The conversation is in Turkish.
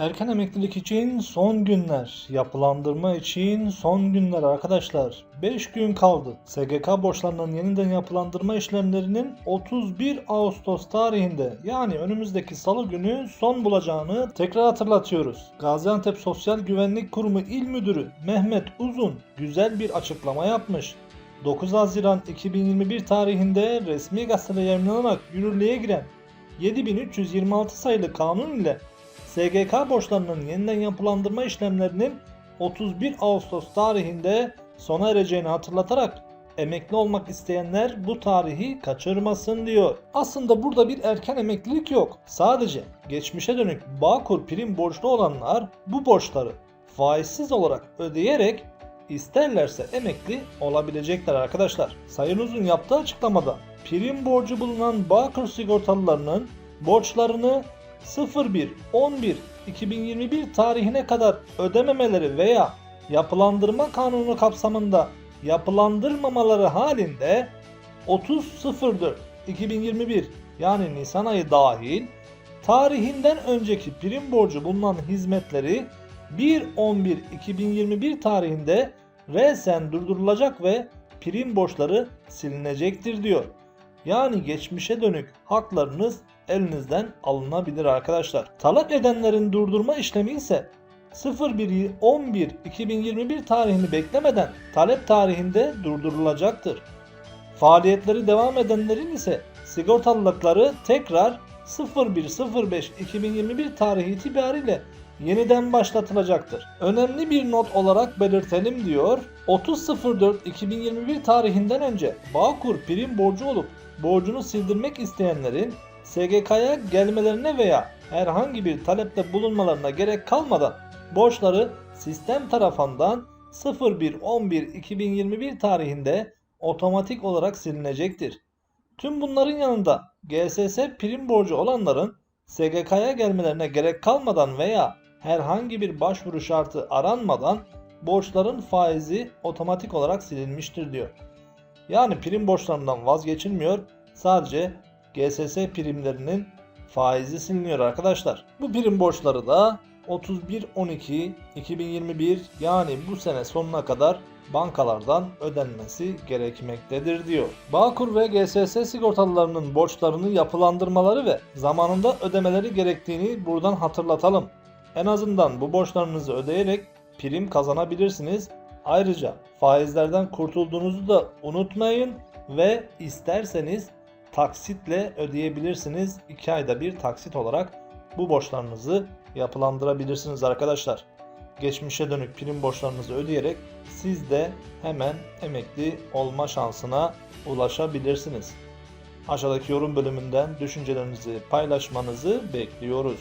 Erken emeklilik için son günler, yapılandırma için son günler arkadaşlar. 5 gün kaldı. SGK borçlarının yeniden yapılandırma işlemlerinin 31 Ağustos tarihinde yani önümüzdeki salı günü son bulacağını tekrar hatırlatıyoruz. Gaziantep Sosyal Güvenlik Kurumu İl Müdürü Mehmet Uzun güzel bir açıklama yapmış. 9 Haziran 2021 tarihinde resmi gazetede yayınlanarak yürürlüğe giren 7326 sayılı kanun ile SGK borçlarının yeniden yapılandırma işlemlerinin 31 Ağustos tarihinde sona ereceğini hatırlatarak emekli olmak isteyenler bu tarihi kaçırmasın diyor. Aslında burada bir erken emeklilik yok. Sadece geçmişe dönük Bağkur prim borçlu olanlar bu borçları faizsiz olarak ödeyerek isterlerse emekli olabilecekler arkadaşlar. Sayın Uzun yaptığı açıklamada prim borcu bulunan Bağkur sigortalılarının borçlarını 01-11-2021 tarihine kadar ödememeleri veya yapılandırma kanunu kapsamında yapılandırmamaları halinde 30.04-2021 yani Nisan ayı dahil tarihinden önceki prim borcu bulunan hizmetleri 1.11.2021 tarihinde resen durdurulacak ve prim borçları silinecektir diyor. Yani geçmişe dönük haklarınız elinizden alınabilir arkadaşlar. Talep edenlerin durdurma işlemi ise 01.11.2021 tarihini beklemeden talep tarihinde durdurulacaktır. Faaliyetleri devam edenlerin ise sigortalılıkları tekrar 01.05.2021 tarihi itibariyle yeniden başlatılacaktır. Önemli bir not olarak belirtelim diyor. 30.04.2021 tarihinden önce Bağkur prim borcu olup borcunu sildirmek isteyenlerin SGK'ya gelmelerine veya herhangi bir talepte bulunmalarına gerek kalmadan borçları sistem tarafından 01.11.2021 tarihinde otomatik olarak silinecektir. Tüm bunların yanında GSS prim borcu olanların SGK'ya gelmelerine gerek kalmadan veya herhangi bir başvuru şartı aranmadan borçların faizi otomatik olarak silinmiştir diyor. Yani prim borçlarından vazgeçilmiyor. Sadece GSS primlerinin faizi siliniyor arkadaşlar. Bu prim borçları da 31.12.2021 yani bu sene sonuna kadar bankalardan ödenmesi gerekmektedir diyor. Bağkur ve GSS sigortalılarının borçlarını yapılandırmaları ve zamanında ödemeleri gerektiğini buradan hatırlatalım. En azından bu borçlarınızı ödeyerek prim kazanabilirsiniz. Ayrıca faizlerden kurtulduğunuzu da unutmayın ve isterseniz taksitle ödeyebilirsiniz. 2 ayda bir taksit olarak bu borçlarınızı yapılandırabilirsiniz arkadaşlar. Geçmişe dönük prim borçlarınızı ödeyerek siz de hemen emekli olma şansına ulaşabilirsiniz. Aşağıdaki yorum bölümünden düşüncelerinizi paylaşmanızı bekliyoruz.